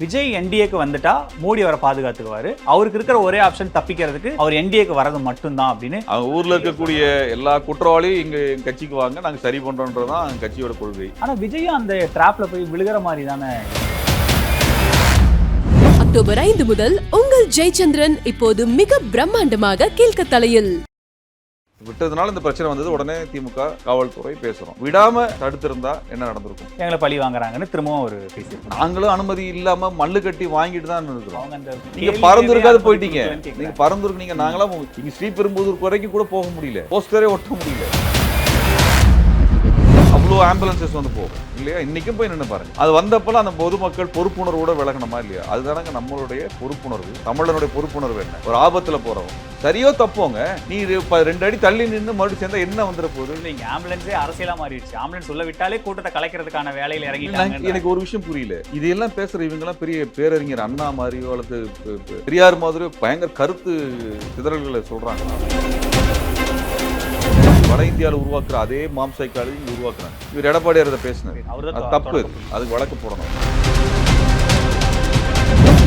விஜய் என்டிஏக்கு வந்துட்டா மோடி அவரை பாதுகாத்துக்குவாரு. அவருக்கு இருக்கிற ஒரே ஆப்ஷன் தப்பிக்கிறதுக்கு அவர் என்டிஏக்கு வரது மட்டும்தான் அப்படின்னு அவங்க ஊர்ல இருக்கக்கூடிய எல்லா குற்றவாளியும் இங்க கட்சிக்கு வாங்க நாங்க சரி பண்றோன்றதுதான் எங்க கட்சியோட கொள்கை. ஆனா விஜயும் அந்த ட்ராப்ல போய் விழுகிற மாதிரி தானே? அக்டோபர் ஐந்து முதல் உங்கள் ஜெயச்சந்திரன் இப்போது மிக பிரம்மாண்டமாக கீழ்க்கத்தலையில். விட்டதுனால இந்த பிரச்சனை வந்தது. உடனே திமுக காவல்துறை பேசுறோம். விடாம தடுத்திருந்தா என்ன நடந்திருக்கும்? எங்களை பழி வாங்குறாங்கன்னு திரும்பவும் அவர் பேசியிருக்காங்க நாங்களும் அனுமதி இல்லாம மல்லு கட்டி வாங்கிட்டு தான் இருக்கிறோம் நீங்க நிறைய போயிட்டீங்க. நீங்க பரந்தூருக்கு நீங்க நாங்களாம் இங்க ஸ்ரீபெரும்புதூர் வரைக்கும் கூட போக முடியல. போஸ்டரே ஒட்ட முடியல. அவ்வளோ ஆம்புலன்சஸ் வந்து போகும் இல்லையா? இன்னைக்கும் போய் நின்று பாருங்க. அது வந்தப்பெல்லாம் அந்த பொதுமக்கள் பொறுப்புணர்வோட விலகணுமா இல்லையா? அதுதானங்க நம்மளுடைய பொறுப்புணர்வு. தமிழனுடைய பொறுப்புணர்வு என்ன? ஒரு ஆபத்துல போறவங்க. சரியோ தப்போங்க? நீ ரெண்டு அடி தள்ளி நின்று மறுபடியும் சேர்ந்தா என்ன வந்துட போகுது? இங்க ஆம்புலன்ஸே அரசியலா மாறிடுச்சு. ஆம்புலன்ஸ் உள்ள விட்டாலே கூட்டத்தை கலைக்கிறதுக்கான வேலையில இறங்கிட்டாங்க எனக்கு ஒரு விஷயம் புரியல. இதெல்லாம் பேசுற இவங்க எல்லாம் பெரிய பேரறிஞர் அண்ணா மாதிரியோ அல்லது பெரியார் மாதிரியோ பயங்கர கருத்து சிதறல்களை சொல்றாங்க. வட இந்தியாவில் உருவாக்குற அதே மாம் சைக்காலஜி இங்க உருவாக்குறாங்க. இவர் எடப்பாடியார் அதை பேசினார் அது தப்பு. அதுக்கு வழக்கு போடணும்.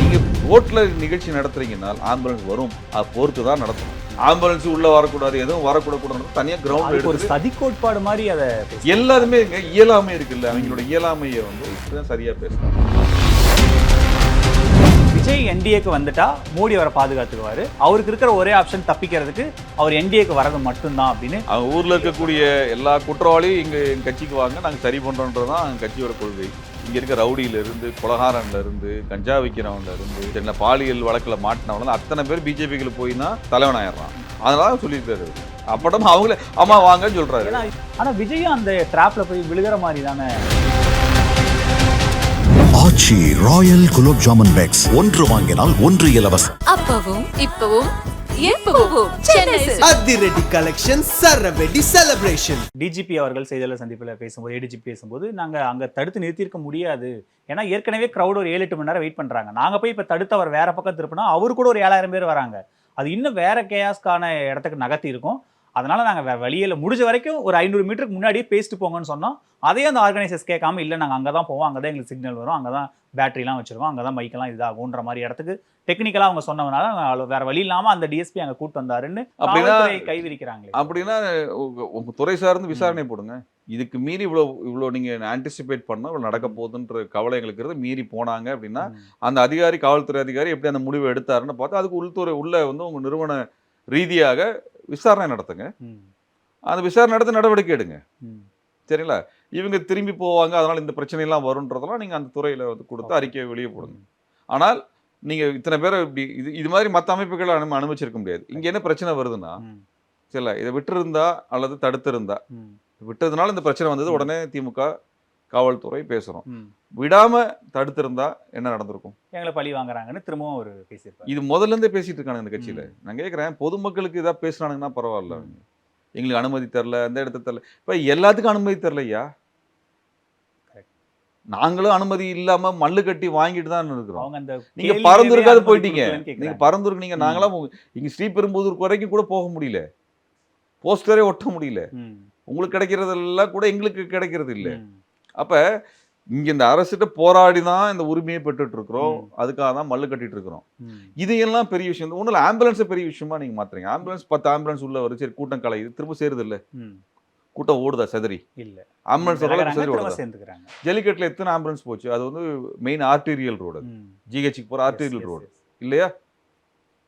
நீங்க ரோட்ல நிகழ்ச்சி நடத்துறீங்கன்னா ஆம்புலன்ஸ் வரும். அது பொறுத்து தான் நடத்தணும். ஆம்புலன்ஸ் உள்ள வரக்கூடாது எதுவும் வரக்கூடாது தனியா கிரவுண்ட் ஒரு சதி கோட்பாடு மாதிரி அதை எல்லாருமே இயலாமை இருக்குல்ல. அவங்களோட இயலாமையை வந்து இப்படிதான் சரியா பேசுறாங்க. விஜய் என்டிஏக்கு வந்துட்டா மோடி அவரை பாதுகாத்துக்குவாரு. அவருக்கு இருக்கிற ஒரே ஆப்ஷன் தப்பிக்கிறதுக்கு அவர் என்டிஏக்கு வரது மட்டும்தான் அப்படின்னு அவங்க ஊர்ல இருக்கக்கூடிய எல்லா குற்றவாளியும் இங்க எங்க கட்சிக்கு வாங்க நாங்க சரி பண்றோன்றதுதான் எங்க கட்சியோட கொள்கை. இங்க இருக்க ரவுடியில இருந்து கொலகாரன்ல இருந்து கஞ்சா விற்கிறவன்ல இருந்து சின்ன பாலியல் வழக்குல மாட்டினவங்க அத்தனை பேர் பிஜேபிக்குள்ள போய் தான் தலைவன் ஆயிடுறான். அதனால சொல்லியிருக்காரு அப்படம் அவங்களே ஆமா வாங்கன்னு சொல்றாரு. ஏன்னா ஆனா விஜயும் அந்த ட்ராப்ல போய் விழுகிற மாதிரி தானே. Aachi royal gulab jamun packs. ஒன்று வாங்கினால் ஒன்று இலவசம். அப்பவும் இப்பவும் அதிரடி கலெக்ஷன் சரவெடி செலிப்ரேஷன் டிஜிபி அவர்கள் செய்தியாளர் சந்திப்பில் பேசும்போது ஏடிஜிபி பேசும்போது நாங்க அங்க தடுத்து நிறுத்தியிருக்க முடியாது. ஏன்னா ஏற்கனவே crowd ஒரு ஏழு எட்டு மணி நேரம் வெயிட் பண்றாங்க. நாங்க போய் இப்ப தடுத்து அவர் வேற பக்கம் திருப்பினா அவரு கூட ஒரு ஏழாயிரம் பேர் வராங்க. அது இன்னும் வேற கேயாஸ்க்கான இடத்துக்கு நகர்த்தி இருக்கும். அதனால நாங்க வேற வழியில முடிஞ்ச வரைக்கும் ஒரு ஐநூறு மீட்டருக்கு முன்னாடியே பேசிட்டு போங்கன்னு சொன்னோம். அதே அந்த ஆர்கனைசர்ஸ் கேட்காம இல்லை நாங்கள் அங்கே தான் போவோம். அங்கே தான் எங்களுக்கு சிக்னல் வரும். அங்கே தான் பேட்டரிலாம் வச்சிருக்கோம். அங்கே தான் மைக்கெல்லாம் இதாகுன்ற மாதிரி இடத்துக்கு டெக்னிக்கலாக அவங்க சொன்னதுனால நாங்க வேற வழி இல்லாம அந்த டிஎஸ்பி அங்கே கூட்டு வந்தாருன்னு அப்படின்னா- கை விரிக்கிறாங்களே அப்படின்னா உங்க- உங்க துறை சார்ந்து விசாரணை போடுங்க. இதுக்கு மீறி இவ்வளோ இவ்வளோ நீங்க ஆன்டிசிபேட் பண்ணா இவ்வளோ நடக்க போகுதுன்ற கவலை எங்களுக்கு இருந்து மீறி போனாங்க அப்படின்னா. அந்த அதிகாரி காவல்துறை அதிகாரி எப்படி அந்த முடிவை எடுத்தாருன்னு பார்த்தா அதுக்கு உள்துறை உள்ள வந்து உங்க நிறுவன ரீதியாக விசாரணை நடத்துங்க. அந்த விசாரணை நடத்த நடவடிக்கை எடுங்க. சரிங்களா இவங்க திரும்பி போவாங்க அதனால இந்த பிரச்சனையெல்லாம் வரும்ன்றதெல்லாம் நீங்க அந்த துறையில வந்து கொடுத்து. அறிக்கையை வெளியே போடுங்க ஆனால் நீங்க இத்தனை பேரை இப்படி இது இது மாதிரி மற்ற அமைப்புகளை நம்ம அனுமதிச்சிருக்க முடியாது இங்க என்ன பிரச்சனை வருதுன்னா. சரிங்களா இதை விட்டுருந்தா அல்லது தடுத்திருந்தா. விட்டதுனால இந்த பிரச்சனை வந்தது உடனே திமுக காவல்துறை பேசுறோம். ம். விடாம தடுத்திருந்தா என்ன நடந்திருக்கும்? எங்களை பழி வாங்குறாங்கன்னு திரும்பவும் அவர் பேசியிருப்பாரு. இது முதல்ல இருந்தே பேசிட்டு இருக்காங்க இந்த கட்சியில. நான் கேட்கிறேன் பொதுமக்களுக்கு இதா பேசுனானுங்கன்னா பரவாயில்ல. எங்களுக்கு அனுமதி தரல அந்த இடத்த தரல. இப்ப எல்லாத்துக்கும் அனுமதி தரலையா. நாங்களும் அனுமதி இல்லாம மல்லு கட்டி வாங்கிட்டு தான் இருக்கிறோம். நீங்க நிறைய போயிட்டீங்க. நீங்க பரந்தூருக்கு நீங்க. நாங்களாம் இங்க ஸ்ரீபெரும்புதூர் வரைக்கும் கூட போக முடியல. போஸ்டரே ஒட்ட முடியல. உங்களுக்கு கிடைக்கிறதெல்லாம் கூட எங்களுக்கு கிடைக்கிறது இல்ல. அப்ப இங்க இந்த அரசிட்ட போராடி தான் இந்த உரிமையை பெற்றுட்டு இருக்கிறோம். அதுக்காக தான் மல்லு கட்டிட்டு இருக்கிறோம். இதையெல்லாம் பெரிய விஷயம். ஒன்றும் ஆம்புலன்ஸை பெரிய விஷயமா நீங்க மாத்துறீங்க. ஆம்புலன்ஸ் பத்து ஆம்புலன்ஸ் உள்ள வரும். சரி கூட்டம் கலையுது திரும்ப சேருது இல்ல. கூட்டம் ஓடுதா? செதறி. இல்ல. ஆம்புலன்ஸ் செதறி திரும்ப ஓடுதா? சேர்ந்துக்கிறாங்க. ஜல்லிக்கட்டுல எத்தனை ஆம்புலன்ஸ் போச்சு? அது வந்து மெயின் ஆர்டீரியல் ரோடு. ஜிஹெச்சுக்கு போற Yes, ஆர்டீரியல் ரோடு. இல்லையா?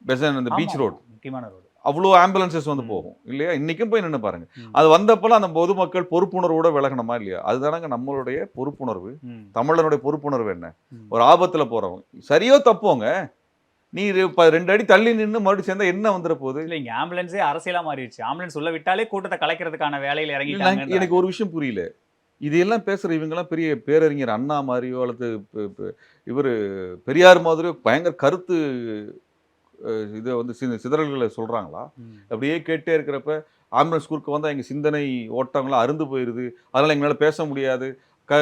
பெசன் ஆமா, பீச் ரோடு முக்கியமான ரோடு அவ்வளோ ஆம்புலன்சஸ் வந்து. போகும் இல்லையா? இன்னைக்கும் போய் நின்று பாருங்க. ம். அது வந்தப்பெல்லாம் அந்த பொதுமக்கள் பொறுப்புணர்வோட விலகணுமா இல்லையா? அதுதானங்க நம்மளுடைய பொறுப்புணர்வு. தமிழனுடைய பொறுப்புணர்வு என்ன. ஒரு ஆபத்துல போறவங்க. சரியோ தப்போங்க. நீ இரு- ப- ரெண்டு அடி தள்ளி நின்று மறுபடியும் சேர்ந்தா என்ன வந்துட போகுது? இல்ல இங்க ஆம்புலன்ஸே அரசியலா மாறிடுச்சு. ஆம்புலன்ஸ் உள்ள விட்டாலே கூட்டத்தை கலைக்கிறதுக்கான வேலையில நான் எனக்கு ஒரு விஷயம் புரியல. இதெல்லாம் பேசுற இவங்கெல்லாம் பெரிய பேரறிஞர் அண்ணா மாதிரியோ அல்லது இவரு பெரியார் மாதிரியோ பயங்கர கருத்து இதை வந்து சிதறல்களை சொல்றாங்களா? அப்படியே கேட்டே இருக்கிறப்ப ஆம்புலன்ஸ் குறுக்க வந்தா எங்க சிந்தனை ஓட்டங்கள்லாம் அருந்து போயிருது. அதனால எங்களால பேச முடியாது. க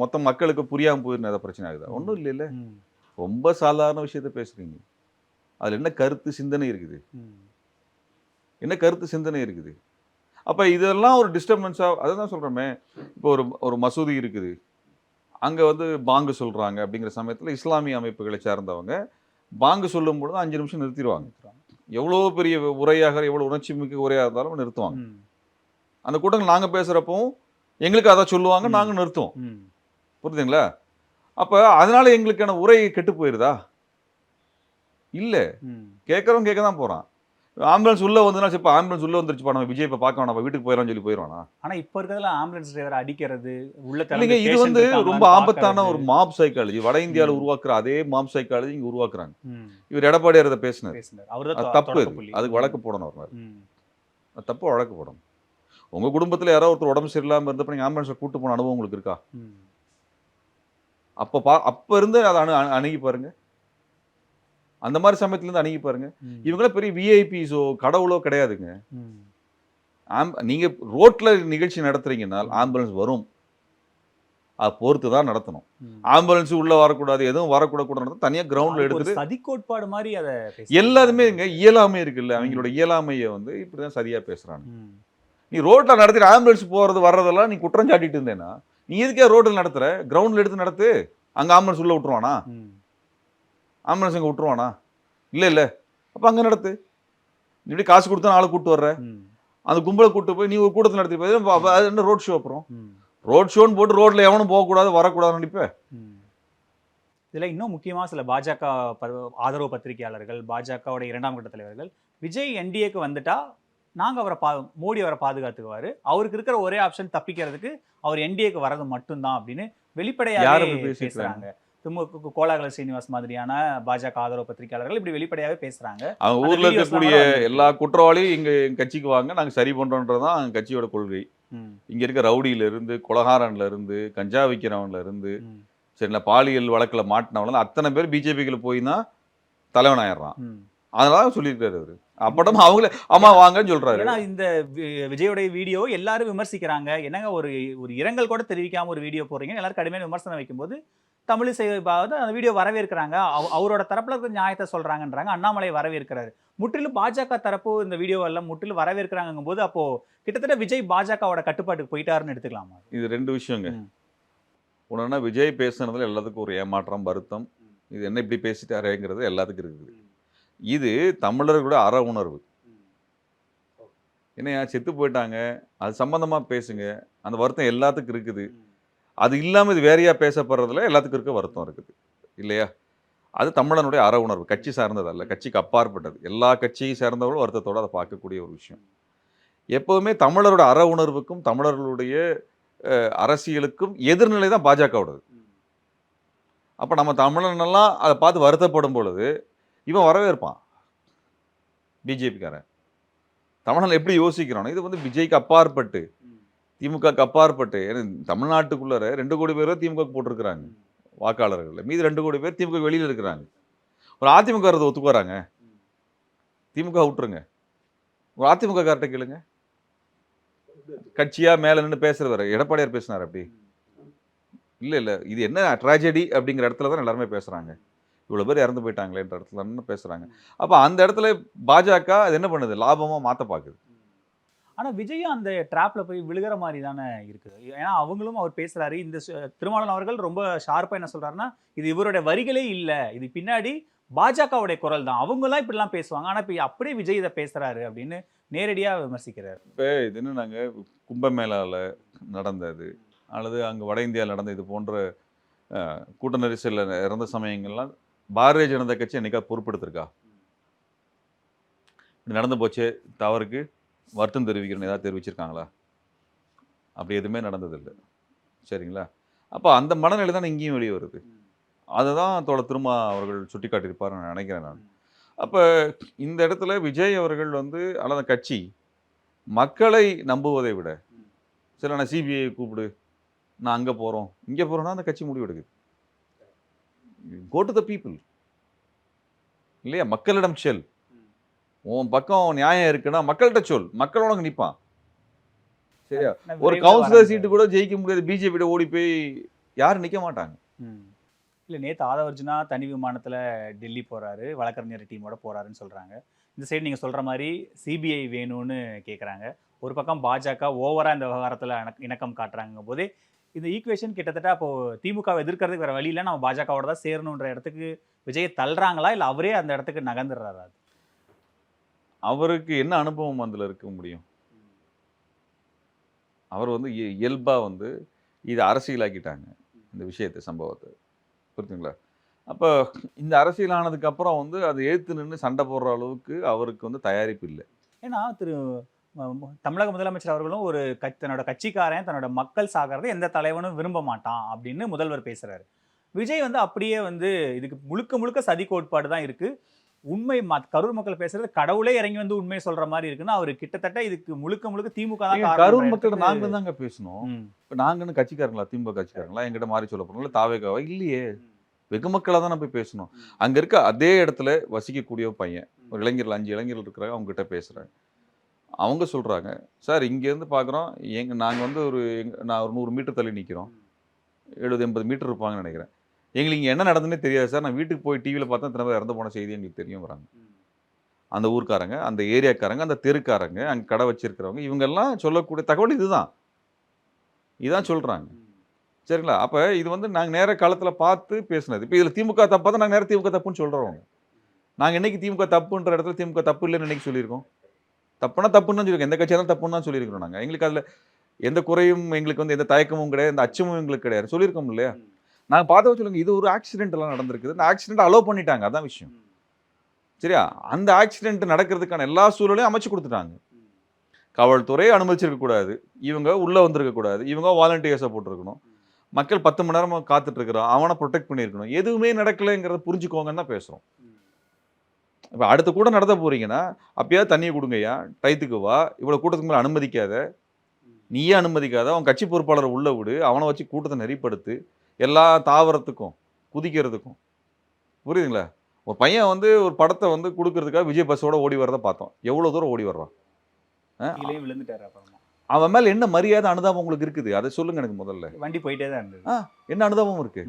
மொத்த மக்களுக்கு புரியாம போயிருந்த ஏதாவது பிரச்சனை ஆகுதா? ஒன்றும் இல்லை இல்ல ரொம்ப சாதாரண விஷயத்த பேசுறீங்க. அதுல என்ன கருத்து சிந்தனை இருக்குது? என்ன கருத்து சிந்தனை இருக்குது? அப்ப இதெல்லாம் ஒரு டிஸ்டர்பன்ஸா அதை தான் சொல்றோமே இப்போ ஒரு ஒரு மசூதி இருக்குது. அங்கே வந்து பாங்கு சொல்கிறாங்க அப்படிங்கிற சமயத்தில் இஸ்லாமிய அமைப்புகளை சேர்ந்தவங்க பாங்கு சொல்லும் பொழுது அஞ்சு நிமிஷம் நிறுத்திடுவாங்க. எவ்வளோ பெரிய உரையாக எவ்வளோ உணர்ச்சி மிக்க உரையாக இருந்தாலும் நிறுத்துவாங்க. அந்த கூட்டங்கள் நாங்கள் பேசுகிறப்பவும் எங்களுக்கு அதை சொல்லுவாங்க. நாங்கள் நிறுத்துவோம். புரியுதுங்களா? அப்போ அதனால எங்களுக்கான உரை கெட்டு போயிருதா? இல்லை. கேட்குறவன் கேட்க தான் போகிறான் ஆம்புலன்ஸ் உள்ளே வந்ததுனா இப்போ ஆம்புலன்ஸ் உள்ளே வந்துருச்சுப்பா நம்ம விஜய் இப்போ பார்க்க வேணாம் வீட்டுக்கு போயிடலாம்னு சொல்லி போயிடுவானா ஆனா இப்ப இருக்கிறதுல ஆம்புலன்ஸ் டிரைவர் அடிக்கிறது உள்ள இல்லைங்க இது வந்து ரொம்ப ஆபத்தான ஒரு மாப் சைக்காலஜி வட இந்தியாவில். உருவாக்குற அதே மாப் சைக்காலஜி இங்கே உருவாக்குறாங்க. இவர் எடப்பாடியார் அதை பேசினார். தொ- தப்பு. அதுக்கு வழக்கு போடணும் அவர் தப்பு வழக்கு போடணும். உங்க குடும்பத்துல யாரோ ஒருத்தர் உடம்பு சரியில்லாம இருந்தப்ப நீங்க ஆம்புலன்ஸ்ல கூட்டு போன அனுபவம் உங்களுக்கு இருக்கா. அப்ப பா அப்ப இருந்து அதை அணு அணு- அணுகி பாருங்க. அந்த மாதிரி சமயத்துல இருந்து அணுகி பாருங்க. இவங்களாம் பெரிய விஐபிஸோ கடவுளோ கிடையாதுங்க. ஆம் நீங்க ரோட்ல நிகழ்ச்சி நடத்துறீங்கன்னா ஆம்புலன்ஸ் வரும். அதை பொறுத்து தான் நடத்தணும். ஆம்புலன்ஸ் உள்ள வரக்கூடாது எதுவும் வரக்கூடாது கூட நடத்த தனியா கிரவுண்ட்ல எடுத்துட்டு சதி கோட்பாடு மாதிரி அதை. எல்லாருமே இங்க இயலாமை இருக்குல்ல. அவங்களோட இயலாமையை வந்து இப்படிதான் சரியா பேசுறாங்க. ம், நீ ரோட்ல நடத்திட்டு ஆம்புலன்ஸ் போறது வர்றதெல்லாம் நீ குற்றம் சாட்டிட்டு இருந்தேன்னா நீ எதுக்கே ரோட்ல நடத்துற? கிரவுண்ட்ல எடுத்து நடத்து. அங்க ஆம்புலன்ஸ் உள்ள விட்டுருவானா? ஆம்புலன்ஸ் அங்க விட்டுருவானா? இல்ல இல்ல. அப்ப அங்க நடத்து இப்படி காசு கொடுத்தா ஆளை கூட்டு வர்ற? அந்த கும்பலை கூட்டு போய் நீ ஒரு கூட்டத்தில் நடத்தி போய் அது என்ன ரோட் ஷோ அப்புறம்? ரோட் ஷோன்னு போட்டு ரோட்ல எவனும் போகக்கூடாது வரக்கூடாதுன்னு நினைப்ப? ம். இதுல இன்னும் முக்கியமா சில பாஜக ஆதரவு பத்திரிகையாளர்கள் பாஜகவோட இரண்டாம் கட்ட தலைவர்கள் விஜய் என்டிஏக்கு வந்துட்டா நாங்க அவரை பா மோடி அவரை பாதுகாத்துக்குவாரு. அவருக்கு இருக்கிற ஒரே ஆப்ஷன் தப்பிக்கிறதுக்கு அவர் என்டிஏக்கு வர்றது மட்டும்தான் அப்படின்னு யார் வெளிப்படையாக? பேசுறாங்க. திமுக கோலாகல சீனிவாஸ் மாதிரியான பாஜக ஆதரவு பத்திரிகையாளர்கள் இப்படி வெளிப்படையாவே பேசுறாங்க. அவங்க ஊர்ல இருக்கக்கூடிய. எல்லா குற்றவாளியும் இங்க கட்சிக்கு வாங்க நாங்க சரி பண்றோன்றதுதான் எங்க கட்சியோட கொள்கை. இங்க இருக்க ரவுடியில இருந்து கொலகாரன்ல இருந்து கஞ்சா விற்கிறவன்ல இருந்து சரிங்களா பாலியல் வழக்குல மாட்டினவங்கள அத்தனை பேர் பிஜேபிக்குள்ள போய் தான் தலைவன் ஆயிடுறான். அதனால சொல்லியிருக்காரு அவரு. அப்படம் அவங்களே அம்மா வாங்கன்னு சொல்றாரு. ஏன்னா இந்த விஜயோடைய வீடியோ எல்லாரும் விமர்சிக்கிறாங்க. என்னங்க ஒரு ஒரு இரங்கல் கூட தெரிவிக்காம ஒரு வீடியோ போடுறீங்க எல்லாரும் கடுமையான விமர்சனம் வைக்கும்போது தமிழிசை பாவது அந்த வீடியோ வரவேற்கிறாங்க. அவ- அவரோட தரப்புல இருக்க நியாயத்தை சொல்றாங்கன்றாங்க. அண்ணாமலை வரவேற்கிறாரு. முற்றிலும் பாஜக தரப்பு இந்த வீடியோ எல்லாம் முற்றிலும் வரவேற்கிறாங்கும் போது அப்போ கிட்டத்தட்ட விஜய் பாஜகவோட கட்டுப்பாட்டுக்கு போயிட்டாருன்னு எடுத்துக்கலாமா? இது ரெண்டு விஷயங்க. ஒன்றுனா விஜய் பேசுனதுல எல்லாத்துக்கும் ஒரு ஏமாற்றம் வருத்தம். இது என்ன இப்படி பேசிட்டாரேங்கிறது எல்லாத்துக்கும் இருக்குது. இது தமிழர்களோட அற உணர்வு. என்னையா செத்து போயிட்டாங்க. அது சம்பந்தமா பேசுங்க. அந்த வருத்தம் எல்லாத்துக்கும் இருக்குது. அது இல்லாமல் இது வேறையாக பேசப்படுறதுல எல்லாத்துக்கும் இருக்க வருத்தம் இருக்குது. இல்லையா? அது தமிழனுடைய அற உணர்வு. கட்சி சார்ந்தது அல்ல. கட்சிக்கு அப்பாற்பட்டது. எல்லா கட்சியை சேர்ந்தவர்களும் வருத்தத்தோடு அதை பார்க்கக்கூடிய ஒரு விஷயம். எப்போவுமே தமிழரோட அற உணர்வுக்கும் தமிழர்களுடைய அரசியலுக்கும் எதிர்நிலை தான் பாஜகவோடது அப்போ நம்ம தமிழனெல்லாம் அதை பார்த்து வருத்தப்படும் பொழுது இவன் வரவேற்பான். பிஜேபிக்காரன். தமிழன் எப்படி யோசிக்கிறானோ இது வந்து விஜய்க்கு அப்பாற்பட்டு திமுகக்கு அப்பாற்பட்டு ஏன்னா தமிழ்நாட்டுக்குள்ளார ரெண்டு கோடி பேர் திமுக போட்டிருக்கிறாங்க வாக்காளர்கள். மீதி ரெண்டு கோடி பேர் திமுக வெளியில் இருக்கிறாங்க. ஒரு அதிமுக வரது ஒத்துக்கு வராங்க திமுக விட்டுருங்க. ஒரு அதிமுக கார்ட்ட கேளுங்க. கட்சியா மேலே நின்று பேசுறவர் எடப்பாடியார் பேசினார் அப்படி. இல்லை இல்லை. இது என்ன ட்ராஜடி அப்படிங்கிற இடத்துல தான் எல்லாருமே பேசுகிறாங்க இவ்வளோ பேர் இறந்து போயிட்டாங்களேன்ற இடத்துல பேசுகிறாங்க பேசுறாங்க. அந்த இடத்துல பாஜக அது என்ன பண்ணுது? லாபமாக மாற்ற பார்க்குது ஆனால் விஜயும் அந்த ட்ராப்பில் போய் விழுகிற மாதிரி தானே இருக்குது ஏன்னா அவங்களும் அவர் பேசுகிறாரு இந்த சு- திருமாவளவன் அவர்கள் ரொம்ப ஷார்ப்பாக என்ன சொல்கிறாருன்னா இது இவருடைய வரிகளே இல்லை. இது பின்னாடி பாஜகவுடைய குரல் தான். அவங்களாம் இப்படிலாம் பேசுவாங்க. ஆனால் இப்போ அப்படியே விஜய் இதை பேசுகிறாரு அப்படின்னு நேரடியாக விமர்சிக்கிறார். இப்போ இது என்ன நாங்கள் கும்பமேளாவில் நடந்தது அல்லது அங்கே வட இந்தியாவில் நடந்த இது போன்ற கூட்ட நெரிசலில் இறந்த சமயங்கள்லாம் பாரதிய ஜனதா கட்சி என்னைக்கா பொறுப்பெடுத்திருக்கா? நடந்து போச்சு தவறுக்கு. வருத்தம் தெரிவிக்கிறேன்னு ஏதாவது தெரிவிச்சிருக்காங்களா? அப்படி எதுவுமே நடந்ததில்லை. சரிங்களா? அப்போ அந்த மனநிலை தான் இங்கேயும் வெளியே வருது. அதை தான் தோழ திருமா அவர்கள் சுட்டி காட்டியிருப்பார் நான் நினைக்கிறேன் நான். அப்போ இந்த இடத்துல விஜய் அவர்கள் வந்து அல்லது கட்சி மக்களை நம்புவதை விட சரி நான் சிபிஐ கூப்பிடு. நான் அங்கே போகிறோம் இங்கே போகிறோன்னா அந்த கட்சி முடிவு எடுக்குது கோ டு த பீப்புள் இல்லையா? மக்களிடம் செல். உன் பக்கம் நியாயம் இருக்குன்னா மக்கள்கிட்ட சொல். மக்கள் உனக்கு நிற்பான் சரியா? ஒரு கவுன்சிலர் சீட்டு கூட ஜெயிக்க முடியாது. பிஜேபியோட ஓடி போய் யாரும் நிற்க மாட்டாங்க. இல்ல நேத்து ஆதவர்ஜுனா தனி விமானத்துல டெல்லி போறாரு. வழக்கறிஞர் டீமோட போறாருன்னு சொல்றாங்க. இந்த சைடு நீங்க சொல்ற மாதிரி சிபிஐ வேணும்னு கேக்குறாங்க. ஒரு பக்கம் பாஜக ஓவரா இந்த விவகாரத்துல இணக்க- இணக்கம் காட்டுறாங்க போதே இந்த ஈக்குவேஷன் கிட்டத்தட்ட அப்போ திமுக எதிர்க்கிறதுக்கு வேற வழி இல்ல. நம்ம பாஜகவோட தான் சேரணுன்ற இடத்துக்கு விஜயை தள்ளுறாங்களா? இல்ல அவரே அந்த இடத்துக்கு நகர்ந்துடுறாரா அவருக்கு என்ன அனுபவம் அதில் இருக்க முடியும்? அவர் வந்து இயல்பாக வந்து இதை அரசியலாக்கிட்டாங்க இந்த விஷயத்தை சம்பவத்தை. புரிஞ்சுங்களா? அப்போ இந்த அரசியலானதுக்கப்புறம் வந்து அதை எழுத்து நின்று சண்டை போடுற அளவுக்கு அவருக்கு வந்து தயாரிப்பு இல்லை. ஏன்னா திரு தமிழக முதலமைச்சர் அவர்களும் ஒரு க தன்னோட கட்சிக்காரன் தன்னோட மக்கள் சாகிறத எந்த தலைவனும் விரும்ப மாட்டான் அப்படின்னு முதல்வர் பேசுகிறாரு விஜய் வந்து அப்படியே வந்து இதுக்கு முழுக்க முழுக்க சதி கோட்பாடு தான் இருக்குது உண்மை கரூர் மக்கள் பேசுறது கடவுளே இறங்கி வந்து உண்மை சொல்ற மாதிரி இருக்குன்னா அவர் கிட்டத்தட்ட இதுக்கு முழுக்க முழுக்க திமுக தான் கரூர் இடத்துக்கு- நாங்க தாங்க பேசணும். இப்போ நாங்கன்னு கட்சிக்காரங்களா திமுக கட்சிக்காரங்களா எங்கிட்ட மாறி சொல்ல போறோம் இல்லை தாவேகாவா? இல்லையே. வெகு மக்களாக தான் போய் பேசணும். அங்க இருக்க அதே இடத்துல வசிக்கக்கூடிய பையன் ஒரு இளைஞர்கள் அஞ்சு இளைஞர்கள் இருக்கிறாங்க அவங்க கிட்ட பேசுறேன் அவங்க சொல்றாங்க சார் இங்கேருந்து பார்க்குறோம் எங்க நாங்க வந்து ஒரு நான் ஒரு நூறு மீட்டர் தள்ளி நிற்கிறோம் எழுபது எண்பது மீட்டர் இருப்பாங்கன்னு நினைக்கிறேன். எங்களுக்கு இங்கே என்ன நடந்துன்னே தெரியாது சார். நான் வீட்டுக்கு போய் டிவியில் பார்த்தா திரும்ப இறந்து போன செய்தி எங்களுக்கு தெரியும் வராங்க. அந்த ஊர்க்காரங்க அந்த ஏரியாக்காரங்க அந்த தெருக்காரங்க அங்கே கடை வச்சிருக்கிறவங்க இவங்கெல்லாம் சொல்லக்கூடிய தகவல் இதுதான். இதான் சொல்றாங்க. சரிங்களா? அப்போ இது வந்து நாங்கள் நேர காலத்தில் பார்த்து பேசுனது. இப்போ இதில் திமுக தப்பாக தான் நாங்கள் நேரம் திமுக தப்புன்னு சொல்கிறோம் நாங்கள் என்னைக்கு திமுக தப்புன்ற இடத்துல திமுக தப்பு இல்லைன்னு என்னைக்கு சொல்லியிருக்கோம்? தப்புனா தப்புன்னு சொல்லியிருக்கோம். எந்த கட்சியாக தப்புன்னு தான் சொல்லியிருக்கிறோம் நாங்கள் எங்களுக்கு அதில் எந்த குறையும் எங்களுக்கு வந்து எந்த தயக்கமும் கிடையாது. எந்த அச்சமும் எங்களுக்கு கிடையாது. சொல்லியிருக்கோம் இல்லையா? நாங்கள் பார்த்தவ சொல்லுங்க இது ஒரு ஆக்சிடென்ட் எல்லாம் நடந்திருக்குது. இந்த ஆக்சிடென்ட் அலோவ் பண்ணிட்டாங்க அதான் விஷயம். சரியா? அந்த ஆக்சிடென்ட் நடக்கிறதுக்கான எல்லா சூழலையும் அமைச்சு கொடுத்துட்டாங்க. காவல்துறை அனுமதிச்சிருக்க கூடாது. இவங்க உள்ள வந்திருக்க கூடாது. இவங்க வாலண்டியர்ஸை போட்டிருக்கணும். மக்கள் பத்து மணி நேரமா காத்துட்டு இருக்கிறோம். அவனை ப்ரொடெக்ட் பண்ணியிருக்கணும். எதுவுமே நடக்கலைங்கிறத புரிஞ்சுக்கோங்கன்னு தான் பேசுறோம். இப்போ அடுத்த கூட நடத்த போறீங்கன்னா அப்பயாவது தண்ணியை கொடுங்கய்யா. டயத்துக்கு வா. இவ்வளோ கூட்டத்துக்கு மேலே அனுமதிக்காத. நீயே அனுமதிக்காத. அவன் கட்சி பொறுப்பாளரை உள்ள விடு. அவனை வச்சு கூட்டத்தை நெறிப்படுத்து. எல்லா தாவரத்துக்கும் குதிக்கிறதுக்கும். புரியுதுங்களா? ஒரு பையன் வந்து ஒரு படத்தை வந்து கொடுக்கறதுக்காக விஜய் பஸ்ஸோட ஓடி வரதை பார்த்தோம். எவ்வளோ தூரம் ஓடி வர்றான்? அவன் மேல என்ன மரியாதை அனுதாபம் உங்களுக்கு இருக்குது? அதை சொல்லுங்க எனக்கு முதல்ல. வண்டி போயிட்டே தான் இருந்தது. என்ன அனுதாபம் இருக்கு?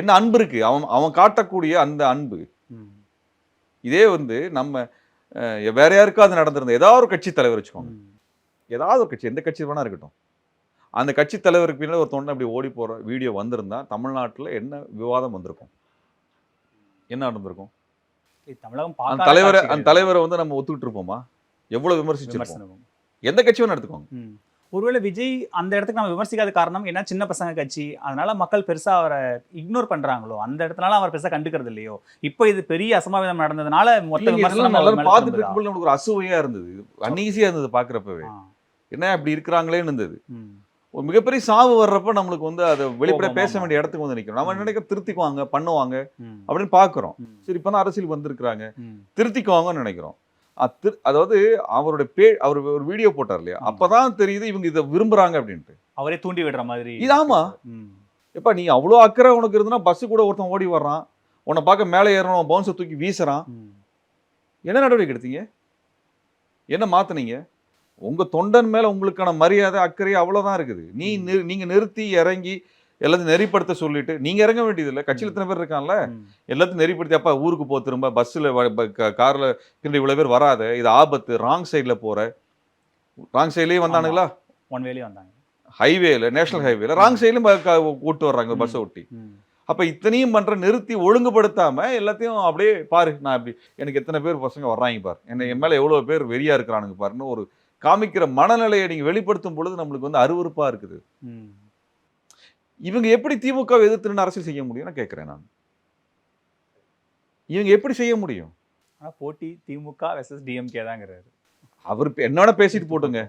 என்ன அன்பு இருக்கு? அவன் அவன் காட்டக்கூடிய அந்த அன்பு. இதே வந்து நம்ம வேற யாருக்காவது நடந்திருந்த ஏதாவது ஒரு கட்சி தலைவர் வச்சுக்கோங்க. ஏதாவது ஒரு கட்சி எந்த கட்சி வேணா இருக்கட்டும். அந்த கட்சி தலைவருக்கு பின்னாடி ஒரு தொண்டை அப்படி ஓடி போற வீடியோ வந்திருந்தா தமிழ்நாட்டுல என்ன விவாதம் வந்திருக்கும்? என்ன நடந்திருக்கும்? தமிழகம் அந்த தலைவரை அந்த தலைவரை வந்து நம்ம ஒத்துக்கிட்டு இருப்போமா? எவ்வளவு விமர்சிச்சிருப்போம்? எந்த கட்சி வேணா எடுத்துக்கோங்க. ஒருவேளை விஜய் அந்த இடத்துக்கு நம்ம விமர்சிக்காத காரணம் என்ன? சின்ன பசங்க கட்சி. அதனால மக்கள் பெருசா அவரை இக்னோர் பண்றாங்களோ? அந்த இடத்துனால அவர் பெருசா கண்டுக்கிறது இல்லையோ? இப்போ இது பெரிய அசம்பாவிதம் நடந்ததுனால மொத்த விமர்சனம் பார்த்துட்டு? இருக்கும்போது நமக்கு ஒரு அசுவையா இருந்தது. அன்ஈஸியா இருந்தது பாக்குறப்பவே என்ன இப்படி இருக்கிறாங்களேன்னு இருந்தது. ஒரு மிகப்பெரிய சாவு வர்றப்ப நம்மளுக்கு வந்து அதை வெளிப்படையா கோபம், பேச. வேண்டிய இடத்துக்கு வந்து நிற்கிறோம் நம்ம. நினைக்க திருத்திக்குவாங்க பண்ணுவாங்க அப்படின்னு பார்க்குறோம். சரி இப்போ அரசியல் வந்திருக்கிறாங்க. திருத்திக்குவாங்கன்னு நினைக்கிறோம். அத்து அதாவது அவருடைய பே அவர் ஒரு வீடியோ போட்டார் இல்லையா. அப்பதான் தெரியுது இவங்க இதை விரும்புறாங்க அப்படின்ட்டு. அவரே தூண்டி விடுற மாதிரி இது ஆமா. எப்பா நீ அவ்வளோ அக்கறை உனக்கு இருந்துன்னா பஸ் கூட ஒருத்தன் ஓடி வர்றான். உன்னை பார்க்க மேலே ஏறணும் பவுன்ஸை தூக்கி வீசுறான். என்ன நடவடிக்கை எடுத்தீங்க? என்ன மாத்துனீங்க? உங்க தொண்டன் மேல உங்களுக்கான மரியாதை அக்கறை அவ்வளவுதான் இருக்குது. நீ. நிறு- நீங்க நிறுத்தி இறங்கி எல்லாத்தையும் நெறிப்படுத்த சொல்லிட்டு நீங்க இறங்க வேண்டியதில்லை. கட்சியில் எத்தனை பேர் இருக்கான்ல? ம். எல்லாத்தையும் நெறிப்படுத்தி அப்பா ஊருக்கு போ திரும்ப பஸ்ஸில் காரில் பின்னாடி இவ்வளோ பேர் வராத இது ஆபத்து ராங் சைடில் போற. ராங் சைட்லேயும் வந்தானுங்களா? ஒன் வேலி வந்தாங்க. ஹைவேல நேஷனல் ஹைவேல ராங் சைட்லையும் ஓட்டு வர்றாங்க. பஸ்ஸை ஒட்டி அப்ப இத்தனையும் பண்ற நிறுத்தி ஒழுங்குபடுத்தாம எல்லாத்தையும் அப்படியே பாரு நான் இப்படி எனக்கு எத்தனை பேர் பசங்க வர்றாங்க பாரு. என்ன என் மேல எவ்வளவு பேர் வெறியா இருக்கிறானுங்க பாருன்னு ஒரு காமிக்கிற மனநிலையை நீங்க வெளிப்படுத்தும் பொழுது நம்மளுக்கு வந்து அருவருப்பா இருக்குது. இவங்க எப்படி திமுக எதிர்த்து அரசியல் செய்ய முடியும் நான் கேட்கிறேன் நான். இவங்க எப்படி செய்ய முடியும்? போட்டி திமுக வெர்சஸ் டிஎம்கே தாங்கிறாரு. அவர் என்னோட பேசிட்டு போட்டுங்க.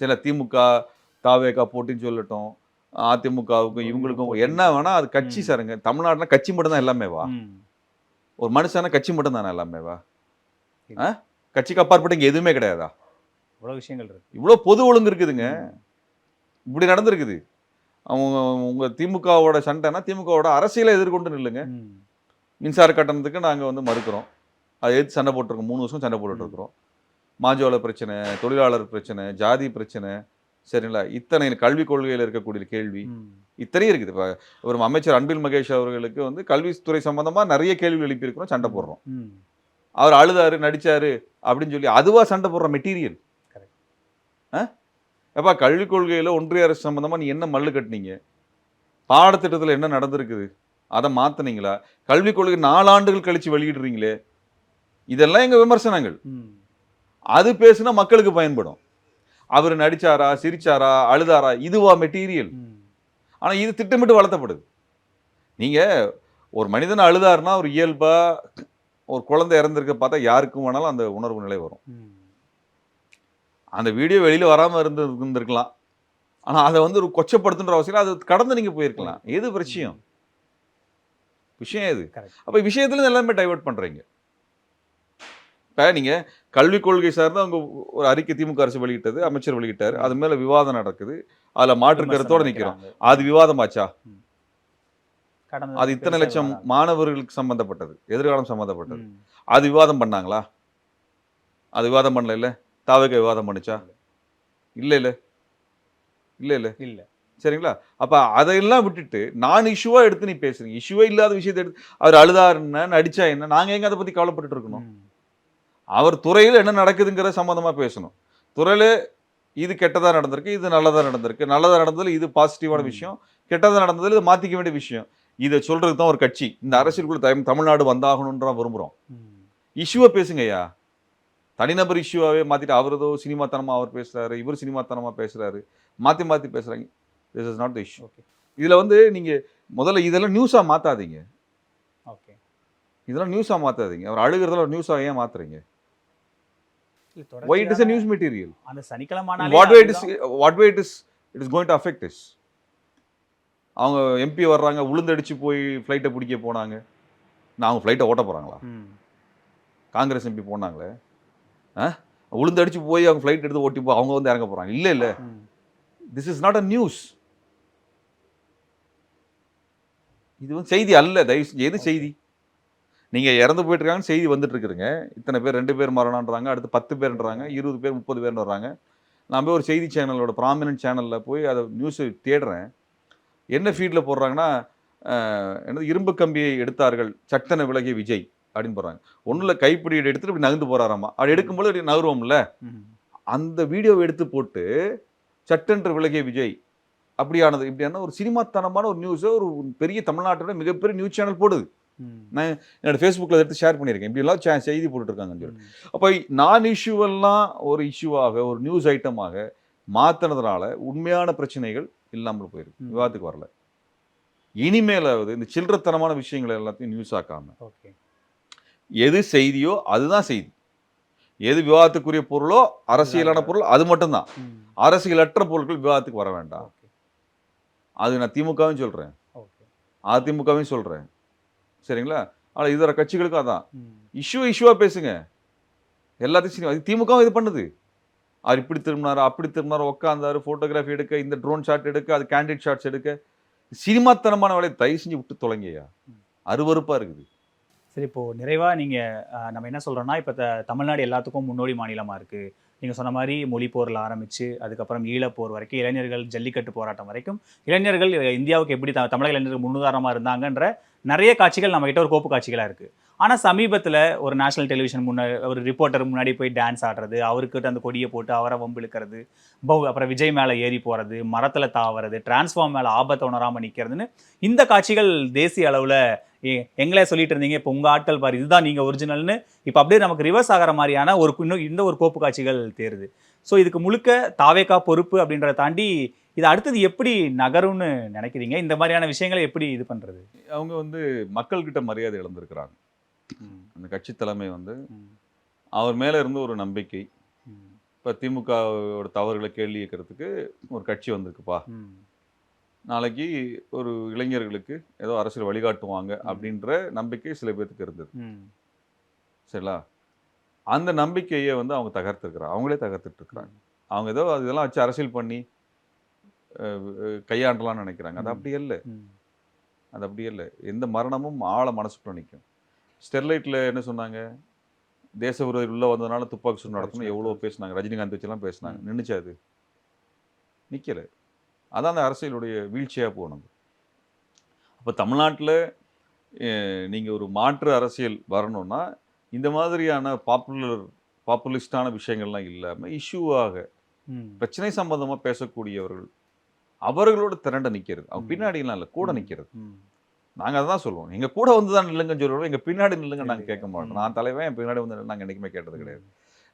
சில திமுக தாவேகா போட்டின்னு சொல்லட்டும் அதிமுகவுக்கும் இவங்களுக்கும் என்ன வேணா அது கட்சி. சாருங்க. தமிழ்நாட்டுல கட்சி மட்டும் தான் எல்லாமே வா. ஒரு மனுஷனா கட்சி மட்டும் தானே எல்லாமே வா? கட்சிக்கு அப்பாற்பட்டு இங்க எதுவுமே கிடையாதா? இவ்வளவு விஷயங்கள் இருக்கு. இவ்வளோ பொது ஒழுங்கு இருக்குதுங்க. இப்படி நடந்திருக்குது. அவங்க உங்க திமுகவோட சண்டைனா திமுகவோட அரசியலை எதிர்கொண்டு நில்லுங்க. மின்சார கட்டணத்துக்கு நாங்க வந்து மறுக்கிறோம். அதை எதிர்த்து சண்டை போட்டிருக்கோம். மூணு வருஷம் சண்டை போட்டுட்டு இருக்கிறோம். மாஜோல பிரச்சனை தொழிலாளர் பிரச்சனை ஜாதி பிரச்சனை சரிங்களா? இத்தனை கல்வி கொள்கையில் இருக்கக்கூடிய கேள்வி. இத்தனையும் இருக்குது. இப்போ ஒரு அமைச்சர் அன்பில் மகேஷ் அவர்களுக்கு வந்து கல்வித்துறை சம்பந்தமா நிறைய கேள்வி எழுப்பியிருக்கிறோம். சண்டை போடுறோம். அவர் அழுதாரு நடிச்சாரு அப்படின்னு சொல்லி அதுவா சண்டை போடுற மெட்டீரியல். ஏப்பா கல்விக் கொள்கையில் ஒன்றிய அரசு சம்மந்தமாக நீ என்ன மல்லு கட்டினீங்க? பாடத்திட்டத்தில் என்ன நடந்திருக்குது? அதை மாத்துனீங்களா? கல்விக் கொள்கை நாலாண்டுகள் கழிச்சு வெளியிடுறீங்களே. இதெல்லாம் எங்கள் விமர்சனங்கள். அது பேசுனா மக்களுக்கு பயன்படும். அவர் நடிச்சாரா சிரிச்சாரா அழுதாரா? இதுவா மெட்டீரியல். ம். ஆனா இது திட்டமிட்டு வளர்த்தப்படுது. நீங்க ஒரு மனிதன் அழுதாருன்னா ஒரு இயல்பா ஒரு குழந்தை இறந்திருக்க பார்த்தா யாருக்கும் வேணாலும் அந்த உணர்வு நிலை வரும். அந்த வீடியோ வெளியில வராம இருந்து இருந்திருக்கலாம். ஆனா அதை வந்து ஒரு கொச்சப்படுத்துன்ற அவசியம். அது கடந்து நீங்க போயிருக்கலாம். எது விஷயம் விஷயம் எது. அப்ப விஷயத்துல எல்லாமே டைவர்ட் பண்றீங்க. இப்ப நீங்க கல்விக் கொள்கை சார்ந்து அவங்க ஒரு அறிக்கை திமுக அரசு வெளியிட்டது அமைச்சர் வெளியிட்டாரு. அது மேல விவாதம் நடக்குது. அதுல மாற்று கருத்தோட வைக்கிறாங்க. அது விவாதமாச்சா? அது இத்தனை லட்சம். மாணவர்களுக்கு சம்பந்தப்பட்டது. எதிர்காலம் சம்பந்தப்பட்டது. அது விவாதம் பண்ணாங்களா? அது விவாதம் பண்ணல இல்ல? தாவக விவாதம் பண்ணுச்சா? இல்ல. இல்ல இல்ல. இல்ல இல்ல. சரிங்களா? அப்ப அதையெல்லாம் விட்டுட்டு நான் இஷ்யூவா எடுத்து நீ பேசுறீங்க. இஷ்யூவே இல்லாத விஷயத்தை எடுத்து அவர் அழுதார் என்ன நடிச்சா என்ன நாங்க எங்க அதை பத்தி கவலைப்பட்டுட்டு இருக்கணும். அவர் துறையில் என்ன நடக்குதுங்கிற சம்பந்தமா பேசணும். துறையில இது கெட்டதா நடந்திருக்கு இது நல்லதா நடந்திருக்கு. நல்லதா நடந்ததுல இது பாசிட்டிவான. விஷயம் கெட்டதா நடந்ததுல இது மாத்திக்க வேண்டிய விஷயம். இதை சொல்றதுக்கு தான் ஒரு கட்சி. இந்த அரசியலுக்குள்ள தமிழ் தமிழ்நாடு வந்தாகணும்ன்ற விரும்புறோம். ம். இஷ்யூவை பேசுங்கய்யா. தனிநபர் இஷ்யூவாவே மாத்திட்டு அவர் ஏதோ சினிமாத்தனமா அவர் பேசுறாரு இவர் சினிமாத்தனமா பேசுறாரு மாத்தி மாத்தி பேசுறாங்க. This is not the issue okay இதுல வந்து நீங்க முதல்ல இதெல்லாம் நியூஸா மாத்தாதீங்க. ஓகே இதெல்லாம் நியூஸா மாத்தாதீங்க. அவர் அழுகிறதெல்லாம் நியூஸா ஏன் மாத்துறீங்க? இல்ல, ஒய் இட் இஸ் தொடர்ச்சியான- நியூஸ் மெட்டீரியல் அந்த சனிக்கிழமை what way it is what way it is it is going to affect is அவங்க எம்பி வர்றாங்க உளுந்தடிச்சு போய் ஃப்ளைட்டை பிடிக்க போனாங்க. நான் அவங்க ஃப்ளைட்டை ஓட்ட போகிறாங்களா காங்கிரஸ் எம்பி போனாங்களே? உளுந்தடிச்சு போய் அவங்க ஃப்ளைட் எடுத்து ஓட்டி போ அவங்க வந்து இறங்க போகிறாங்க இல்லை இல்லை. This is not a news இது வந்து செய்தி அல்ல. தயவு எது செய்தி? நீங்க இறந்து போயிட்டு இருக்காங்கன்னு செய்தி வந்துட்டு இருக்குதுங்க. இத்தனை பேர் ரெண்டு பேர் மரணம்ன்றாங்க அடுத்து பத்து பேர்ன்றாங்க இருபது பேர் முப்பது பேர்னு வர்றாங்க. நான் போய் ஒரு செய்தி சேனலோட ப்ராமினன்ட் சேனலில் போய் அதை நியூஸ் தேடுறேன். என்ன ஃபீல்டில் போடுறாங்கன்னா என்னது இரும்பு கம்பியை எடுத்தார்கள் சட்டன விலகிய விஜய். அப்படின்னு போடுறாங்க. ஒன்றில் கைப்பிடி எடுத்துட்டு இப்படி நகர்ந்து போறாராமா? அப்படி எடுக்கும்போது நகருவோம்ல? அந்த வீடியோவை எடுத்து போட்டு சட்டென்று விலகிய விஜய் அப்படியானது இப்படியான ஒரு சினிமாத்தனமான ஒரு நியூஸை ஒரு பெரிய தமிழ்நாட்டோட மிகப்பெரிய நியூஸ் சேனல் போடுது. என்னோட ஃபேஸ்புக்கில் எடுத்து ஷேர் பண்ணியிருக்கேன். இப்படிலாம் செய்தி போட்டுட்ருக்காங்கன்னு சொல்லி அப்போ நான் இஷ்யூவெல்லாம் ஒரு இஷ்யூவாக ஒரு நியூஸ் ஐட்டமாக மாற்றினதுனால உண்மையான பிரச்சனைகள் இல்லாமல் போயிருக்கு. விவாதத்துக்கு வரல. இனிமேலாவது இந்த சில்லறத்தனமான விஷயங்களை எல்லாத்தையும் நியூஸ் ஆக்காம ஓகே. எது செய்தியோ அதுதான் செய்தி. எது விவாதத்துக்குரிய பொருளோ அரசியலான பொருள் அது மட்டும்தான். அரசியலற்ற பொருட்கள் விவாதத்துக்கு வர வேண்டாம். அது நான் திமுகவும் சொல்றேன். ஓகே. அதிமுகவும் சொல்றேன். சரிங்களா? ஆனால் இதர கட்சிகளுக்கும் அதான். இஷ்யூ இஷ்யூவா பேசுங்க. எல்லாத்தையும் இது திமுகவும் இது பண்ணுது. அவர் இப்படி திரும்பினாரு அப்படி திரும்பினாரு உட்காந்தாரு ஃபோட்டோகிராஃபி எடுக்க இந்த ட்ரோன் ஷாட் எடுக்க அது கேண்டிட் ஷாட்ஸ் எடுக்க. சினிமாத்தனமான வேலையை தயவு செஞ்சு விட்டு தொலைங்கய்யா. அருவருப்பா இருக்குது. சரி இப்போது நிறைவாக நீங்கள் நம்ம என்ன சொல்கிறோன்னா இப்போ த- தமிழ்நாடு எல்லாத்துக்கும் முன்னோடி மாநிலமாக இருக்குது நீங்கள் சொன்ன மாதிரி மொழி போரில் ஆரம்பித்து அதுக்கப்புறம் ஈழப்போர் வரைக்கும் இளைஞர்கள் ஜல்லிக்கட்டு போராட்டம் வரைக்கும் இளைஞர்கள் இந்தியாவுக்கு எப்படி த- தமிழக இளைஞர்கள் முன்னுதாரணமாக இருந்தாங்கன்ற நிறைய காட்சிகள் நம்மகிட்ட ஒரு கோப்பு காட்சிகளாக இருக்குது ஆனால் சமீபத்தில் ஒரு நேஷனல் டெலிவிஷன் முன்னே ஒரு ரிப்போர்ட்டர் முன்னாடி போய் டான்ஸ் ஆடுறது அவருக்கிட்ட அந்த கொடியை போட்டு அவரை வம்பிழுக்கிறது பௌ- அப்புறம் விஜய் மேலே ஏறி போகிறது மரத்தில் தாவறது டிரான்ஸ்ஃபார்ம் மேலே ஆபத்தை உணராமல் நிற்கிறதுன்னு இந்த காட்சிகள் தேசிய அளவில் எங்களே சொல்லிட்டு இருந்தீங்க இப்போ உங்க ஆட்கள் பாரு இதுதான் நீங்க ஒரிஜினல்னு இப்போ அப்படியே நமக்கு ரிவர்ஸ் ஆகிற மாதிரியான ஒரு இன்னும் இந்த ஒரு கோப்பு காட்சிகள் தேருது. ஸோ இதுக்கு முழுக்க தாவேக்கா பொறுப்பு அப்படின்றத தாண்டி இது அடுத்தது எப்படி நகரும்னு நினைக்கிறீங்க? இந்த மாதிரியான விஷயங்களை எப்படி இது பண்றது? அவங்க வந்து மக்கள்கிட்ட மரியாதை இழந்திருக்கிறாங்க. அந்த கட்சி தலைமை வந்து அவர் மேல இருந்த ஒரு நம்பிக்கை. இப்போ திமுகவோட தவறுகளை கேள்வி கேட்கறதுக்கு ஒரு கட்சி வந்திருக்குப்பா. நாளைக்கு ஒரு இளைஞர்களுக்கு ஏதோ அரசியல் வழிகாட்டுவாங்க அப்படின்ற நம்பிக்கை சில பேர்த்துக்கு இருந்தது. சரிங்களா அந்த நம்பிக்கையை வந்து அவங்க தகர்த்துருக்குறாங்க. அவங்களே தகர்த்துட்டு இருக்கிறாங்க அவங்க ஏதோ அது இதெல்லாம் வச்சு அரசியல் பண்ணி கையாண்டலாம்னு நினைக்கிறாங்க. அது ம். அப்படி இல்லை. அது அப்படி இல்லை. எந்த மரணமும் ஆழ மனசுக்குள்ள நிற்கும் ஸ்டெர்லைட்டில் என்ன சொன்னாங்க? தேச விரோதி உள்ள வந்ததுனால துப்பாக்கி சூடு நடத்தணும். எவ்வளோ பேசினாங்க. ரஜினிகாந்த் வச்செல்லாம் பேசினாங்க. நின்றுச்சா அது? நிற்கல அதான் அந்த அரசியலுடைய வீழ்ச்சியாக போனது அப்போ தமிழ்நாட்டில் நீங்கள் ஒரு மாற்று அரசியல் வரணும்னா இந்த மாதிரியான பாப்புலர் பாப்புலிஸ்டான விஷயங்கள்லாம் இல்லாமல் இஷ்யூவாக. பிரச்சனை சம்பந்தமா பேசக்கூடியவர்கள் அவர்களோட திரண்ட நிக்கிறது அவங்க. பின்னாடிலாம் இல்லை கூட ம். நிக்கிறது ம். நாங்க அதான் சொல்லுவோம் எங்க கூட வந்து தான் நில்லுங்கன்னு சொல்லுவோம் எங்க பின்னாடி நில்லுங்க நாங்க இல்லையா? கேட்க மாட்டோம். நான் தலைவன் என் பின்னாடி வந்து நாங்க என்னைக்குமே கேட்டது கிடையாது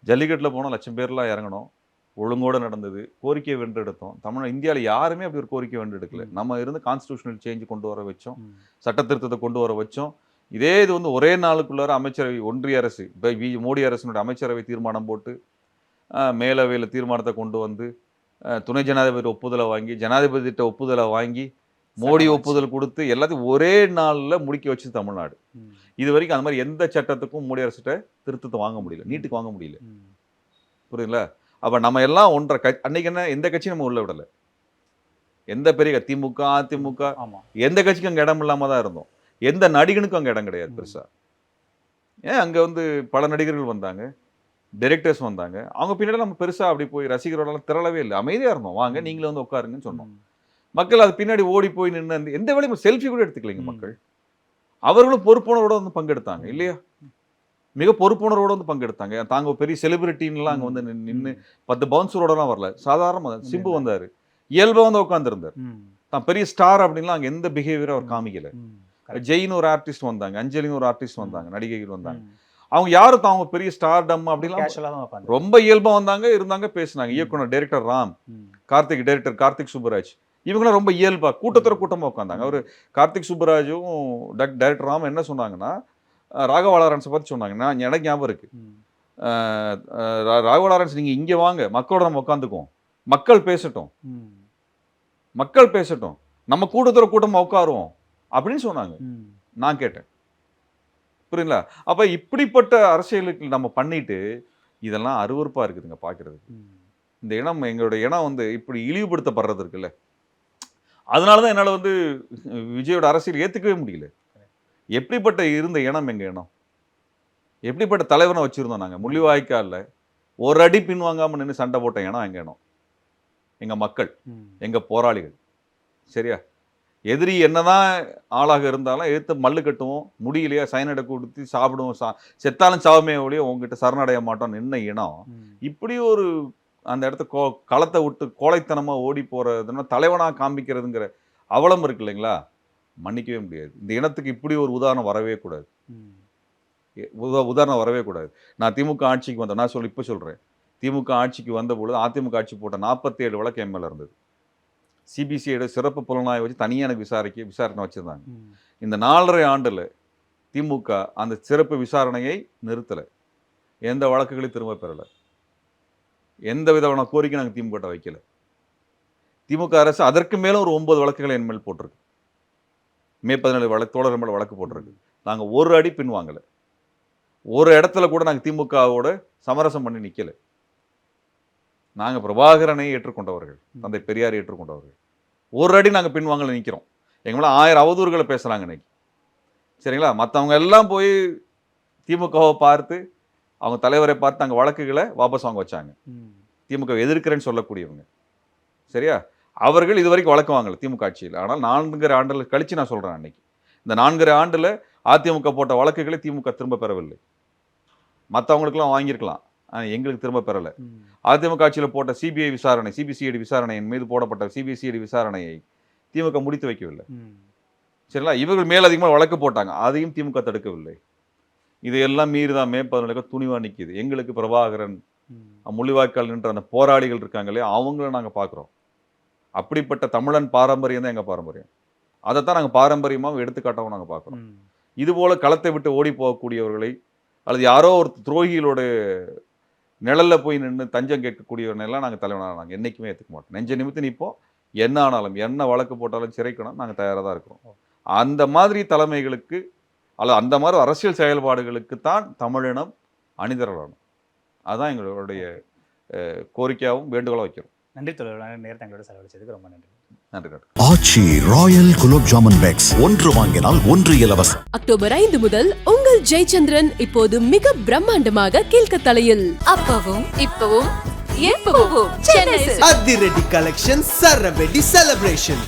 ஜல்லிக்கட்டுல போனோம் லட்சம் பேர்லாம் இறங்கணும் ஒழுங்கோட நடந்தது கோரிக்கையை வென்றெடுத்தோம் தமிழ் இந்தியாவில் யாருமே அப்படி ஒரு கோரிக்கை வென்றெடுக்கல. நம்ம இருந்து கான்ஸ்டியூஷனல் சேஞ்ச் கொண்டு வர வச்சோம். சட்ட திருத்தத்தை கொண்டு வர வச்சோம் இதே இது வந்து ஒரே நாளுக்குள்ளார அமைச்சரவை ஒன்றிய அரசு இப்போ மோடி அரசினுடைய அமைச்சரவை தீர்மானம் போட்டு மேலவையில் தீர்மானத்தை கொண்டு வந்து துணை ஜனாதிபதி ஒப்புதலை வாங்கி ஜனாதிபதிட்ட ஒப்புதலை வாங்கி மோடி. ஒப்புதல் கொடுத்து எல்லாத்தையும் ஒரே நாளில் முடிக்க வச்சு தமிழ்நாடு. இது வரைக்கும் அந்த மாதிரி எந்த சட்டத்துக்கும் மோடி அரசுகிட்ட திருத்தத்தை வாங்க முடியல நீட்டுக்கு வாங்க முடியல. புரியுதுங்களா அப்ப நம்ம எல்லாம் ஒன்றரை க அன்னைக்கு என்ன எந்த கட்சியும் நம்ம உள்ள விடல. எந்த பெரிய திமுக அதிமுக ஆமா. எந்த கட்சிக்கும் அங்க இடம் இல்லாம தான் இருந்தோம். எந்த நடிகனுக்கும் அங்க இடம் கிடையாது ம். பெருசா. ஏன் அங்க வந்து பல நடிகர்கள் வந்தாங்க டைரக்டர்ஸ் வந்தாங்க. அவங்க பின்னாடி நம்ம பெருசா அப்படி போய் ரசிகரோடலாம் திரளவே இல்லை. அமைதியா இருந்தோம். வாங்க ம். நீங்களும் வந்து உட்காருங்கன்னு சொன்னோம். மக்கள் அது பின்னாடி ஓடி போய் நின்று எந்த வேலையும் செல்ஃபி கூட எடுத்துக்கலைங்க. மக்கள். அவர்களும் பொறுப்புணர்வோட வந்து பங்கெடுத்தாங்க இல்லையா? மிக பொறுப்புணர்வோட வந்து பங்கெடுத்தாங்க. தாங்க பெரிய செலிபிரிட்டின்லாம் அங்க வந்து நின்று. பத்து பவுன்சரோடலாம் வரல. சாதாரண சிம்பு வந்தாரு. இயல்பா வந்து உட்காந்துருந்தார். தான் பெரிய ஸ்டார் அப்படின்லாம் அங்க எந்த பிஹேவியரும் அவர் காமிக்கல. ஜெயின் ஒரு ஆர்டிஸ்ட் வந்தாங்க. அஞ்சலின்னு ஒரு ஆர்டிஸ்ட் வந்தாங்க. நடிகைகள் வந்தாங்க. அவங்க யாரும் தாங்க பெரிய ஸ்டார் டம் அப்படிலாம் தான். ரொம்ப இயல்பா வந்தாங்க இருந்தாங்க பேசினாங்க. இயக்குனர் டைரக்டர் ராம். கார்த்திக் டைரக்டர் கார்த்திக் சுப்பராஜ். இவங்களாம் ரொம்ப இயல்பா கூட்டத்தோட கூட்டமா உட்காந்தாங்க அவர் கார்த்திக் சுப்பராஜும் டைரக்டர் ராம் என்ன சொன்னாங்கன்னா ராகவா லாரன்ஸை பத்தி சொன்னாங்க. நான் எனக்கு ஞாபகம் இருக்கு. ராகவா லாரன்ஸ் நீங்க இங்க வாங்க. மக்களோட நம்ம உட்காந்துக்குவோம் மக்கள் பேசட்டும். மக்கள் பேசட்டும். நம்ம கூட்டத்தோட கூட்டமா உட்காருவோம் அப்படின்னு சொன்னாங்க. நான் கேட்டேன். புரியுங்களா அப்ப இப்படிப்பட்ட அரசியலுக்கு நம்ம பண்ணிட்டு இதெல்லாம் அருவருப்பா இருக்குதுங்க பாக்குறதுக்கு. ம். இந்த இனம் எங்களுடைய இனம் வந்து இப்படி இழிவுபடுத்தப்படுறது இருக்குல்ல. அதனால தான் என்னால் வந்து விஜயோட அரசியல் ஏற்றுக்கவே முடியல. எப்படிப்பட்ட இருந்த இனம் எங்கள் இனம்? எப்படிப்பட்ட தலைவனை வச்சுருந்தோம் நாங்கள் முள்ளிவாய்க்காலில் ஒரு அடி பின்வாங்காமல் நின்று சண்டை போட்ட இனம் எங்கள் இனம்? எங்கள் மக்கள். எங்கள் போராளிகள். சரியா? எதிரி என்னதான் ஆளாக இருந்தாலும் எடுத்து மல்லு கட்டுவோம். முடியலையா? சைனடை கொடுத்து சாப்பிடுவோம். சா செத்தாலும் சாவமே ஒழிய உங்ககிட்ட சரணடைய மாட்டோம் நின்ன இனம். இப்படி ஒரு அந்த இடத்த கோ களத்தை விட்டு கோழைத்தனமா ஓடி போறதுன்னா தலைவனா காமிக்கிறதுங்கிற அவலம் இருக்கு இல்லைங்களா? மன்னிக்கவே முடியாது. இந்த இனத்துக்கு இப்படி ஒரு உதாரணம் வரவே கூடாது. உதா உதாரணம் வரவே கூடாது. நான் திமுக ஆட்சிக்கு வந்தேன். நான் சொல்லி இப்போ சொல்றேன். திமுக ஆட்சிக்கு வந்த பொழுது அதிமுக ஆட்சி போட்ட நாற்பத்தி ஏழு வழக்கு எம்எல்ஏ இருந்தது. சிபிசிஐட சிறப்பு புலனாய்வு வச்சு தனியாக எனக்கு விசாரிக்க விசாரணை வச்சிருந்தாங்க. இந்த நாலரை ஆண்டுல திமுக அந்த சிறப்பு விசாரணையை நிறுத்தலை. எந்த வழக்குகளையும் திரும்ப பெறலை. எந்த விதமான கோரிக்கை நாங்கள் திமுக வைக்கல. திமுக அரசு அதற்கு மேல ஒரு ஒன்பது வழக்குகளை என் மேல் போட்டிருக்கு. மே பதினேழு வழக்கு தோழர் மேல வழக்கு போட்டிருக்கு. நாங்க ஒரு அடி பின்வாங்கல ஒரு இடத்துல கூட நாங்க திமுகவோட சமரசம் பண்ணி நிக்கல. நாங்க பிரபாகரனை ஏற்றுக்கொண்டவர்கள் தந்தை பெரியாரை ஏற்றுக்கொண்டவர்கள். ஒரு அடி நாங்க பின்வாங்கல நிக்கிறோம். எங்க மேல ஆயிரம் அவதூறுகளை பேசுறாங்க இன்னைக்கு. சரிங்களா? மத்தவங்க எல்லாம் போய் திமுகவை பார்த்து அவங்க தலைவரை பார்த்து அங்க வழக்குகளை வாபஸ் வாங்க வச்சாங்க. திமுக எதிர்க்கிறேன்னு சொல்லக்கூடியவங்க. சரியா? அவர்கள் இது வரைக்கும் வழக்கு வாங்கல திமுக ஆட்சியில். ஆனால் நான்கரை ஆண்டுகள் கழிச்சு நான் சொல்றேன் அன்னைக்கு. இந்த நான்கரை ஆண்டுல அதிமுக போட்ட வழக்குகளை திமுக திரும்ப பெறவில்லை. மற்றவங்களுக்கெல்லாம் வாங்கியிருக்கலாம். ஆனா எங்களுக்கு திரும்ப பெறல. அதிமுக ஆட்சியில் போட்ட சிபிஐ விசாரணை சிபிசிஐடி விசாரணையின் மீது போடப்பட்ட சிபிசிஐடி விசாரணையை திமுக முடித்து வைக்கவில்லை. சரிங்களா? இவர்கள் மேல் அதிகமாக வழக்கு போட்டாங்க. அதையும் திமுக தடுக்கவில்லை. இதையெல்லாம் மீறி தான் மே பதினொன்று துணிவா நிக்குது. எங்களுக்கு பிரபாகரன். முள்ளிவாய்க்கால் நின்ற அந்த போராளிகள் இருக்காங்களே அவங்கள நாங்கள் பார்க்குறோம் அப்படிப்பட்ட தமிழன் பாரம்பரியம் தான் எங்கள் பாரம்பரியம். அதைத்தான் நாங்கள் பாரம்பரியமாக எடுத்துக்காட்டவும் நாங்கள் பார்க்குறோம். ம். இது போல களத்தை விட்டு ஓடி போகக்கூடியவர்களை அல்லது யாரோ ஒரு துரோகிகளோட நிழல்ல போய் நின்று தஞ்சம் கேட்கக்கூடியவர்களெல்லாம் நாங்கள் தலைவனாக நாங்கள் என்றைக்குமே ஏற்றுக்க மாட்டோம். நெஞ்ச நிமித்து நிற்போம். என்ன ஆனாலும் என்ன வழக்கு போட்டாலும் சிறைக்கணும். நாங்கள் தயாராக தான் இருக்கிறோம். அந்த மாதிரி தலைமைகளுக்கு அல்லது அந்த மாதிரி அரசியல் செயல்பாடுகளுக்கு தான் தமிழினம் அணிதிரளணும். அதுதான் எங்களுடைய கோரிக்கையாகவும் வேண்டுகோளாக வைக்கிறோம். நன்றி தொடர்பான நேரத்தை எங்களோட செலவழிச்சதுக்கு ரொம்ப நன்றி. Aachi royal gulab jamun packs. ஒன்று வாங்கினால் ஒன்று இலவசம். அக்டோபர் ஐந்து முதல் உங்கள் ஜெயச்சந்திரன் இப்போது மிக பிரம்மாண்டமாக கீழ்கத்தலையில் அப்பவும் இப்பவும் எப்பவும் சென்னை அதிரடி கலெக்ஷன் சரவெடி செலிப்ரேஷன்